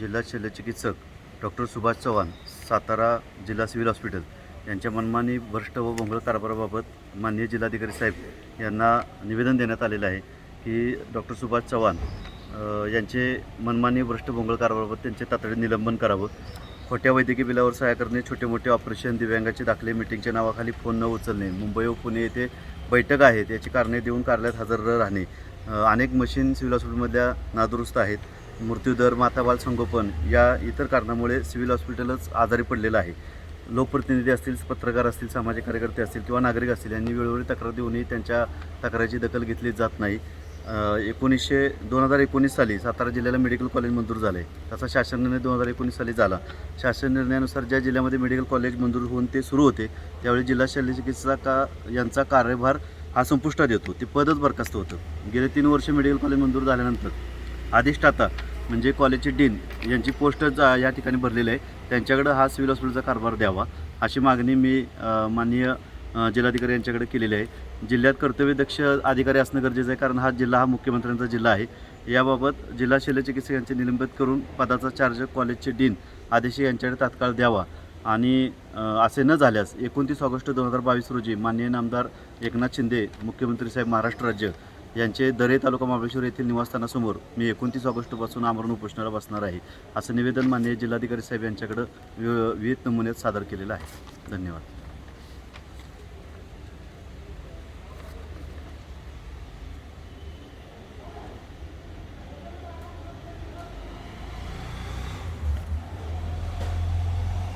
जिल्हा शल्यचिकित्सक डॉक्टर सुभाष चव्हाण सातारा जिल्हा सिव्हिल हॉस्पिटल यांच्या मनमानी भ्रष्ट व भोंगळ कारभाराबाबत माननीय जिल्हाधिकारी साहेब यांना निवेदन देण्यात आलेलं आहे की डॉक्टर सुभाष चव्हाण यांचे मनमानी भ्रष्ट भोंगळ कारभाराबाबत त्यांचे तातडीने निलंबन करावं. खोट्या वैद्यकीय बिलावर सहाय्य करणे छोटे मोठे ऑपरेशन दिव्यांगाचे दाखले मिटिंगच्या नावाखाली फोन न उचलणे मुंबई व पुणे येथे बैठक आहेत याची कारणे देऊन कार्यालयात हजर राहणे. अनेक मशीन सिव्हिल हॉस्पिटलमधल्या नादुरुस्त आहेत. मृत्यूदर माताबाल संगोपन या इतर कारणामुळे सिव्हिल हॉस्पिटलच आजारी पडलेलं आहे. लोकप्रतिनिधी असतील पत्रकार असतील सामाजिक कार्यकर्ते असतील किंवा नागरिक असतील यांनी वेळोवेळी तक्रार देऊनही त्यांच्या तक्रारीची दखल घेतली जात नाही. एकोणीसशे दोन हजार एकोणीस साली सातारा जिल्ह्याला मेडिकल कॉलेज मंजूर झालं. आहे तसा शासन निर्णय दोन हजार एकोणीस साली झाला. शासन निर्णयानुसार ज्या जिल्ह्यामध्ये मेडिकल कॉलेज मंजूर होऊन ते सुरू होते त्यावेळी जिल्हा शल्यचिकित्सका यांचा कार्यभार हा संपुष्टात येतो. ते पदच बरखास्त होतं. गेले तीन वर्ष मेडिकल कॉलेज मंजूर झाल्यानंतर अधिष्ठाता म्हणजे कॉलेजचे डीन यांची पोस्ट जा- या ठिकाणी भरलेली आहे. त्यांच्याकडं हा सिव्हिल हॉस्पिटलचा कारभार द्यावा अशी मागणी मी माननीय जिल्हाधिकारी यांच्याकडे केलेली आहे. जिल्ह्यात कर्तव्यदक्ष अधिकारी असणं गरजेचं आहे कारण हा जिल्हा हा मुख्यमंत्र्यांचा जिल्हा आहे. याबाबत जिल्हा शल्यचिकित्सक यांचे निलंबित करून पदाचा चार्ज कॉलेजचे डीन आदेशी यांच्याकडे तात्काळ द्यावा. आणि असे न झाल्यास एकोणतीस ऑगस्ट दोन हजार बावीस रोजी माननीय नामदार एकनाथ शिंदे मुख्यमंत्री साहेब महाराष्ट्र राज्य यांचे दरे तालुका महाबळेश्वर येथील निवासस्थानासमोर मी एकोणतीस ऑगस्टपासून आमरण उपोषणाला बसणार आहे असं निवेदन माननीय जिल्हाधिकारी साहेब यांच्याकडं वि- विविध नमुन्यात सादर केलेलं आहे. धन्यवाद.